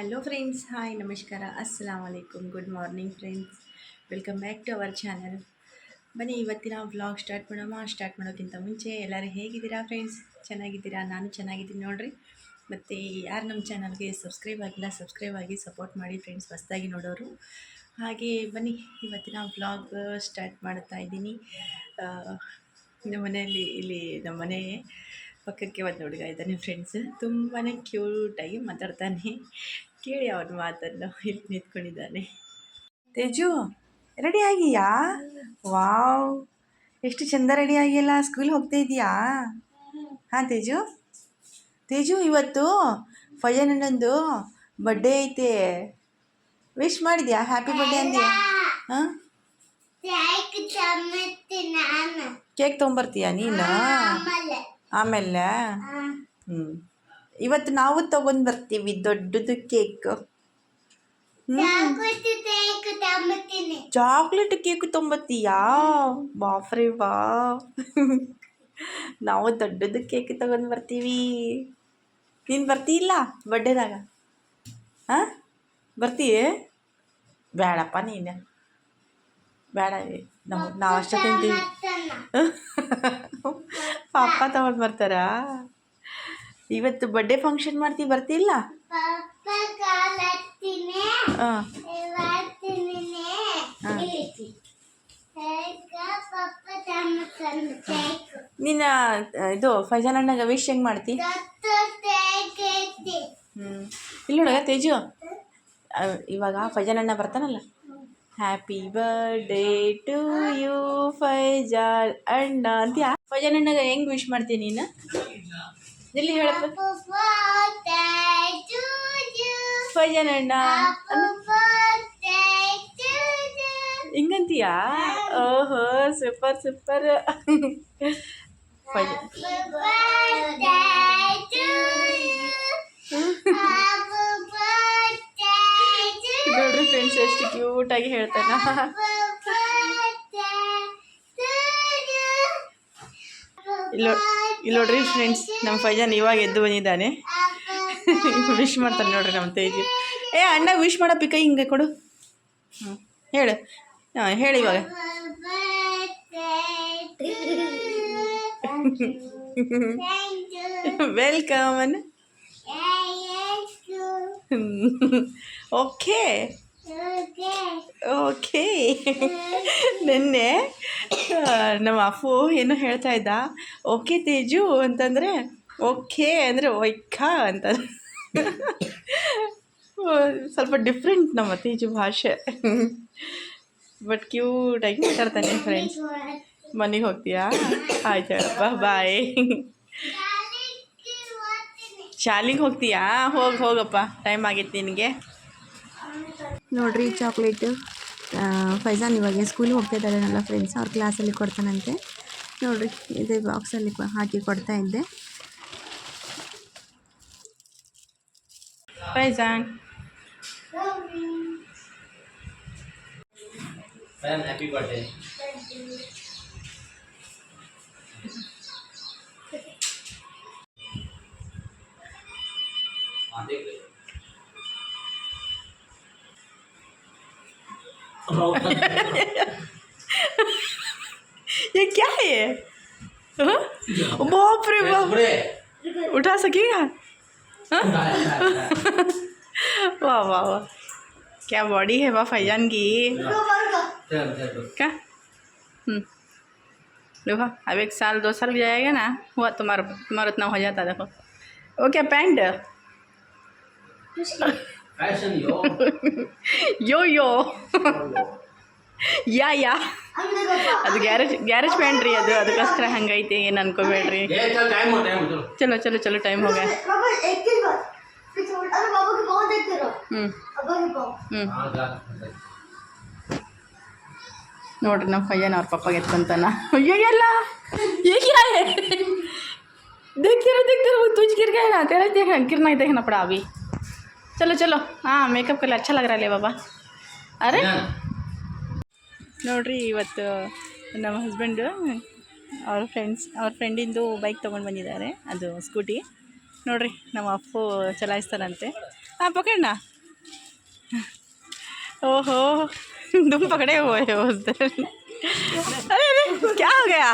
Hello friends hi ನಮಸ್ಕಾರ ಅಸ್ಸಲಾಮ್ ವಲೈಕುಮ್ good morning friends welcome back to our channel ಬನ್ನಿ, ಇವತ್ತಿನ ವ್ಲಾಗ್ ಸ್ಟಾರ್ಟ್ ಮಾಡೋಣ. ಸ್ಟಾರ್ಟ್ ಮಾಡೋಕ್ಕಿಂತ ಮುಂಚೆ ಎಲ್ಲರೂ ಹೇಗಿದ್ದೀರಾ ಫ್ರೆಂಡ್ಸ್ ಚೆನ್ನಾಗಿದ್ದೀರಾ? ನಾನು ಚೆನ್ನಾಗಿದ್ದೀನಿ ನೋಡಿರಿ. ಮತ್ತು ಯಾರು ನಮ್ಮ ಚಾನಲ್ಗೆ ಸಬ್ಸ್ಕ್ರೈಬ್ ಆಗಿಲ್ಲ ಸಬ್ಸ್ಕ್ರೈಬ್ ಆಗಿ ಸಪೋರ್ಟ್ ಮಾಡಿ ಫ್ರೆಂಡ್ಸ್ ಹೊಸ್ದಾಗಿ ನೋಡೋರು. ಹಾಗೆ ಬನ್ನಿ, ಇವತ್ತಿನ ವ್ಲಾಗ್ ಸ್ಟಾರ್ಟ್ ಮಾಡ್ತಾ ಇದ್ದೀನಿ. ನಮ್ಮ ಮನೆಯಲ್ಲಿ, ಇಲ್ಲಿ ನಮ್ಮ ಮನೆ ಪಕ್ಕಕ್ಕೆ ಒಂದು ಹುಡುಗ ಇದ್ದಾನೆ ಫ್ರೆಂಡ್ಸ್ ತುಂಬಾ ಕ್ಯೂಟಾಗಿ ಮಾತಾಡ್ತಾನೆ. ಕೇಳಿ ಅವ್ರ ಮಾತನ್ನು ಇಲ್ಲಿ ನಿಂತ್ಕೊಂಡಿದ್ದಾನೆ. ತೇಜು ರೆಡಿ ಆಗಿಯಾ? ವಾವ್ ಎಷ್ಟು ಚಂದ ರೆಡಿ ಆಗಿಲ್ಲ ಸ್ಕೂಲ್ ಹೋಗ್ತಾ ಇದೀಯಾ? ಹಾಂ ತೇಜು. ತೇಜು ಇವತ್ತು ಫಜನಣ್ಣಂದು ಬರ್ಡೇ ಐತೆ. ವಿಶ್ ಮಾಡಿದ್ಯಾ? ಹ್ಯಾಪಿ ಬರ್ಡೇ ಅಂದ್ಯಾ? ಹಾಂ? ಕೇಕ್ ತೊಗೊಂಬರ್ತೀಯಾ ನೀನು? ಆಮೇಲೆ. ಹ್ಞೂ ಇವತ್ತು ನಾವು ತಗೊಂಡ್ ಬರ್ತೀವಿ ದೊಡ್ಡದು ಕೇಕ್. ಚಾಕ್ಲೇಟ್ ಕೇಕ್ ತೊಂಬತ್ತೀಯಾ? ಬಾಫ್ರಿ ಬಾ. ನಾವು ದೊಡ್ಡದು ಕೇಕ್ ತಗೊಂಡ್ ಬರ್ತೀವಿ ನೀನು ಬರ್ತೀಯಿಲ್ಲ ಬರ್ಡೇದಾಗ ಹಾಂ? ಬರ್ತೀಯ? ಬೇಡಪ್ಪ ನೀನು. ಬೇಡ ನಾವು ನಾವು ಅಷ್ಟೇ ತಿಂತೀವಿ. ಪಾಪ ತಗೊಂಡು ಬರ್ತಾರಾ ಇವತ್ತು ಬರ್ಡೆ ಫಂಕ್ಷನ್ ಮಾಡ್ತೀವಿ ಬರ್ತಿಲ್ಲ? ಹಾಂ ನಿನ್ನ ಇದು ಫೈಜಾನ್ ಅಣ್ಣಗೆ ವಿಶ್ ಹೆಂಗೆ ಮಾಡ್ತಿ? ಹ್ಞೂ ಇಲ್ಲ ನೋಡ ತೇಜು. ಇವಾಗ ಫೈಜಾನ್ ಅಣ್ಣ ಬರ್ತಾನಲ್ಲ? Happy birthday to you Faizan ಅಣ್ಣ ಅಂತ ಫೈಜಾನ್ ಅಣ್ಣಗೆ ಹೆಂಗೆ ವಿಶ್ ಮಾಡ್ತೀನಿ ನೀನು? ಎಲ್ಲಿ ಹೇಳಪ್ಪ? ಫೈಜಾನ್ ಅಣ್ಣ. ಹಿಂಗಂತೀಯಾ? ಓಹೋ ಸೂಪರ್ ಸೂಪರ್ ನೋಡ್ರಿ ಫ್ರೆಂಡ್ಸ್ ಎಷ್ಟು ಕ್ಯೂಟಾಗಿ ಹೇಳ್ತಾನ. ಇಲ್ಲೋ ಇಲ್ಲಿ ನೋಡ್ರಿ ಫ್ರೆಂಡ್ಸ್ ನಮ್ಮ ಫೈಜಾನ್ ಇವಾಗ ಎದ್ದು ಬಂದಿದ್ದಾನೆ. ವಿಶ್ ಮಾಡ್ತಾನೆ ನೋಡ್ರಿ ನಮ್ಮ ತೇಜು. ಏ, ಅಣ್ಣ ವಿಶ್ ಮಾಡೋ ಕೈ ಹಿಂಗೆ ಕೊಡು. ಹ್ಞೂ ಹೇಳು. ಹಾಂ, ಹೇಳಿ ಇವಾಗ. ವೆಲ್ಕಮ್ ಓಕೆ ಓಕೆ ನಿನ್ನೆ ನಮ್ಮ ಅಪ್ಪು ಏನು ಹೇಳ್ತಾ ಇದ್ದ? ಓಕೆ ತೇಜು ಅಂತಂದರೆ, ಓಕೆ ಅಂದರೆ ಒಯ್ಕ ಅಂತ. ಸ್ವಲ್ಪ ಡಿಫ್ರೆಂಟ್ ನಮ್ಮ ತೇಜು ಭಾಷೆ. ಬಟ್ ಕ್ಯೂಟಾಗಿ ಮಾತಾಡ್ತಾನೆ ಫ್ರೆಂಡ್ಸ್ ಮನೆಗೆ ಹೋಗ್ತೀಯಾ? ಆಯ್ತು ಹೇಳಪ್ಪ ಬಾಯ್ ಶಾಲಿಗೆ ಹೋಗ್ತೀಯಾ? ಹೋಗಿ, ಹೋಗಪ್ಪ. ಟೈಮ್ ಆಗಿತ್ತು ನಿನಗೆ. ನೋಡ್ರಿ ಚಾಕ್ಲೇಟು ಫೈಜಾನ್ ಇವಾಗ ಸ್ಕೂಲಿಗೆ ಹೋಗ್ತಾ ನನ್ನ ಫ್ರೆಂಡ್ಸ್ ಅವ್ರ ಕ್ಲಾಸಲ್ಲಿ ಕೊಡ್ತಾನಂತೆ. ನೋಡ್ರಿ ಇದೇ ಬಾಕ್ಸಲ್ಲಿ ಹಾಕಿ ಕೊಡ್ತಾ ಇದ್ದೆ. ಫೈಜಾನ್. ಹ್ಯಾಪಿ happy ये क्या है हाँ? बाप रे बाप। उठा सकेगा हाँ? वाह वाह वाह। क्या बॉडी है वाह फैजान की। चल, चल, चल। क्या? हम्म। देखो अब एक साल दो साल भी जाएगा ना हुआ तुम्हारा तुम्हारा उतना हो जाता देखो। वो क्या पैंट? Fashion, yo. ಯೋ ಯೋ ಯಾ ಯಾ ಅದು ಗ್ಯಾರೇಜ್ ಗ್ಯಾರೇಜ್ ಪ್ಯಾಂಟ್ ರೀ ಅದು ಅದಕ್ಕೋಸ್ಕರ ಹಂಗೈತಿ ಏನು ಅನ್ಕೋಬೇಡ್ರಿ ये चल टाइम हो टाइम हो चलो ಚಲೋ ಚಲೋ ಚಲೋ ಟೈಮ್ ಹೋಗ बाबा एक ही बार फिर छोड़ अरे बाबा के पाँव देखते रहो ಹ್ಞೂ बाबा के पाँव ಹ್ಞೂ हाँ जा ನೋಡ್ರಿ ನಮ್ಮ ಪಯ್ಯನ ಅವ್ರ ಪಪ್ಪಾಗೆ ಎತ್ಕೊಂತಾನ ಅಯ್ಯೋ ಎಲ್ಲ ये क्या है देखते रहो देखते रहो तुझ गिर गए ना तेरा देखना गिरना ही देखना पड़ा अभी ಚಲೋ ಚಲೋ. ಹಾಂ ಮೇಕಪ್ ಕಲ್ಲ ಅಚ್ಚ ಲಗ್ರಲ್ಲೇ ಬಾಬಾ. ಅರೆ? ನೋಡಿ ಇವತ್ತು ನಮ್ಮ ಹಸ್ಬೆಂಡು ಅವ್ರ ಫ್ರೆಂಡ್ಸ್ ಅವ್ರ ಫ್ರೆಂಡಿಂದು ಬೈಕ್ ತೊಗೊಂಡು ಬಂದಿದ್ದಾರೆ. ಅದು ಸ್ಕೂಟಿ ನೋಡಿ ನಮ್ಮ ಅಪ್ಪು ಚಲಾಯಿಸ್ತಾರಂತೆ ಹಾಂ ಪಕಡಣ ಓಹೋ ದುಮ್ ಪಕಡೆ ಹೋಯ್ ಹೋಗ್ತಾರೆ ಅರೆ ಅರೆ ಕ್ಯಾ ಗಯಾ?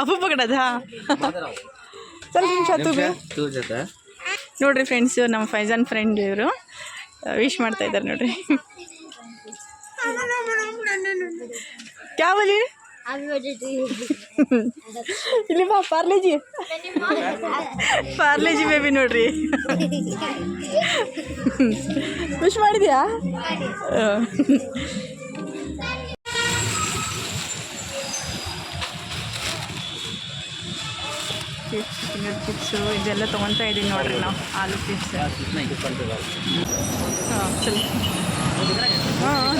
ಅಪ್ಪು ಪಕಡದ? ಸ್ವಲ್ಪ ನಿಮಿಷ ತೂ ನೋಡ್ರಿ ಫ್ರೆಂಡ್ಸ್ ನಮ್ಮ ಫೈಜಾನ್ ಫ್ರೆಂಡ್ ಇವರು. ವಿಶ್ ಮಾಡ್ತಾ ಇದ್ದಾರೆ ನೋಡ್ರಿ. ಯಾವಲಿ ಇಲ್ಲಿ ಬಾ, ಪಾರ್ಲೇಜಿ. ಪಾರ್ಲೇಜಿ ಬೇಬಿ ನೋಡ್ರಿ. ವಿಶ್ ಮಾಡಿದ್ಯಾ? ಚಿಪ್ಸ್ ಫಿಂಗರ್ ಚಿಪ್ಸು ಇದೆಲ್ಲ ತೊಗೊತಾ ಇದ್ದೀನಿ ನೋಡ್ರಿ ನಾವು, ಆಲೂ ಚಿಪ್ಸ್ ಹಾಂ ಚಲೋ ಹಾಂ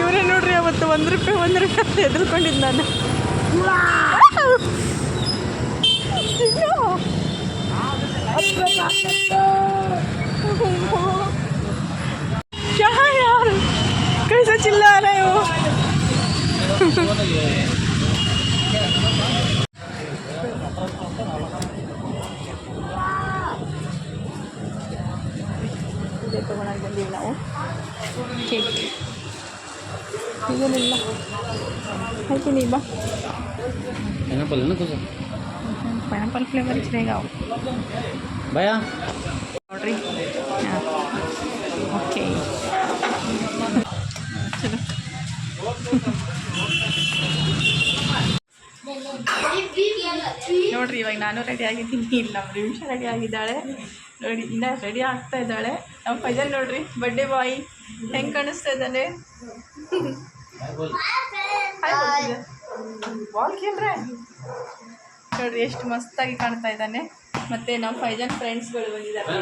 ಇವರೇ ನೋಡ್ರಿ, ಅವತ್ತು ಒಂದು ರೂಪಾಯಿ ಒಂದು ರೂಪಾಯಿ ಅಂತ ಹೆದರ್ಕೊಂಡಿದ್ದು ನಾನು. क्या है यार कैसे चिल्ला रहे हो देखो बना जल्दी बनाओ ठीक ठीक है मिलना है कि नहीं बा है ना बोले ना कुछ ಪೈನಾಪಲ್ ಫ್ಲೇವರ್ ಚೆನ್ನಾಗಿ ಭಯ? ನೋಡ್ರಿ. ಓಕೆ ಚಲೋ ನೋಡ್ರಿ ಇವಾಗ ನಾನು ರೆಡಿ ಆಗಿದ್ದೀನಿ. ಇಲ್ಲ ನಮ್ಮ ನಿಮಿಷ ರೆಡಿ ಆಗಿದ್ದಾಳೆ. ನೋಡಿ ಇನ್ನ ರೆಡಿ ಆಗ್ತಾ ಇದ್ದಾಳೆ. ನಮ್ಮ ಫೈಜಲ್ ನೋಡ್ರಿ. ಬರ್ಡೇ ಬಾಯ್ ಹೆಂಗೆ ಕಾಣಿಸ್ತಾ ಇದ್ದಾನೆ? ಕೇಳ್ರೆ? ನೋಡ್ರಿ ಎಷ್ಟು ಮಸ್ತಾಗಿ ಕಾಣ್ತಾ ಇದ್ದಾನೆ. ಮತ್ತೆ ನಮ್ಮ ಫೈಜನ್ ಫ್ರೆಂಡ್ಸ್ಗಳು ಬಂದಿದ್ದಾರೆ.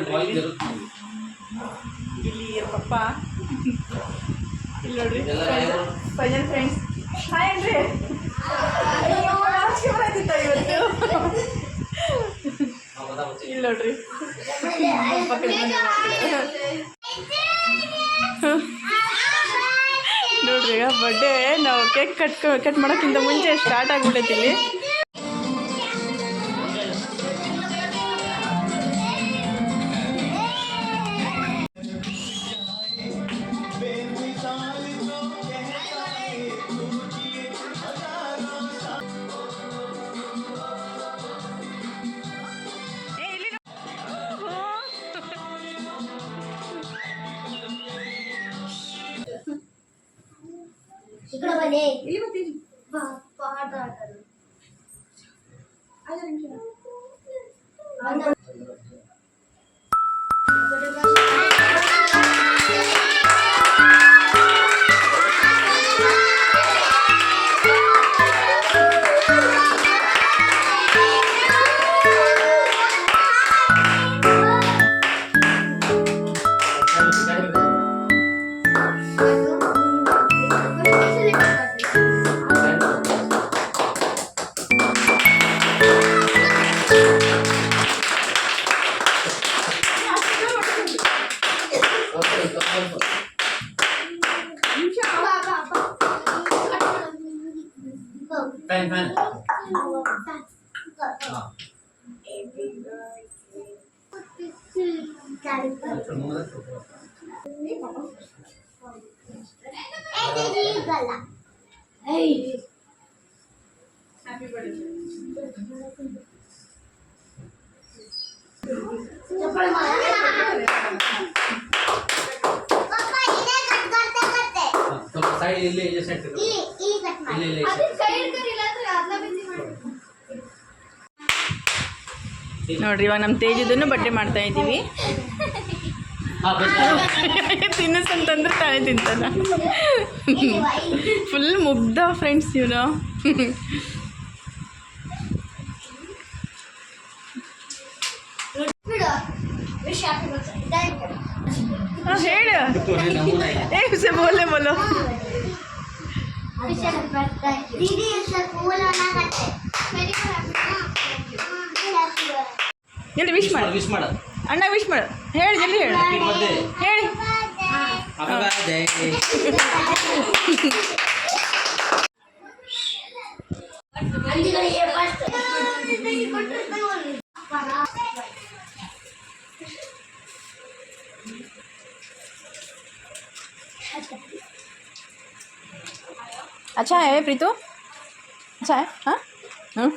ಇಲ್ಲಿ. ಪಪ್ಪ. ಇಲ್ಲಿ ನೋಡ್ರಿ ಫೈಜನ್ ಫ್ರೆಂಡ್ಸ್ ಹಾಯ್ ಅನ್ರಿ ಅಯ್ಯೋ ನಾಚಿಕೆ ಬರತ್ತಿತ್ತ ಇವತ್ತು. ಇಲ್ಲಿ ನೋಡ್ರಿ. ನೋಡ್ರಿ ಬರ್ಡೇ ನಾವು ಕೇಕ್ ಕಟ್ ಕಟ್ ಮಾಡೋಕ್ಕಿಂತ ಮುಂಚೆ ಸ್ಟಾರ್ಟ್ ಆಗ್ಬಿಟ್ಟೈತಿ ಇಲ್ಲಿ. Adorei. Ele não ಸೈಡ್ ಇಲ್ಲಿ ಇಲ್ಲಿ ಸೆಟ್ ಇಲ್ಲಿ ಇಲ್ಲಿ ನೋಡ್ರಿ, ಇವಾಗ ನಮ್ಮ ತೇಜದನ್ನು ಬಟ್ಟೆ ಮಾಡ್ತಾ ಇದ್ದೀವಿ. ತಿನ್ನಿಸಂತಂದ್ರೆ ತಾನೇ ತಿಂತಾನ? ಫುಲ್ ಮುಗ್ಧ ಫ್ರೆಂಡ್ಸ್ ಇವನು ಹೇಳು. ಬೋಲೆ, ಬೋಲೋ. दीदी इससे फूल बना करते ಎಲ್ಲಿ ವಿಶ್ ಮಾಡು ವಿಶ್ ಮಾಡು ಅಣ್ಣ ವಿಶ್ ಮಾಡು ಹೇಳಿ ಜಲ್ದಿ ಹೇಳು ಹ್ಯಾಪಿ ಬರ್ಡೇ ಹೇಳಿ Happy birthday. Happy birthday. ಅಂದಿಗಳಿಗೆ first अच्छा है प्रीतु अच्छा है हाँ हम्म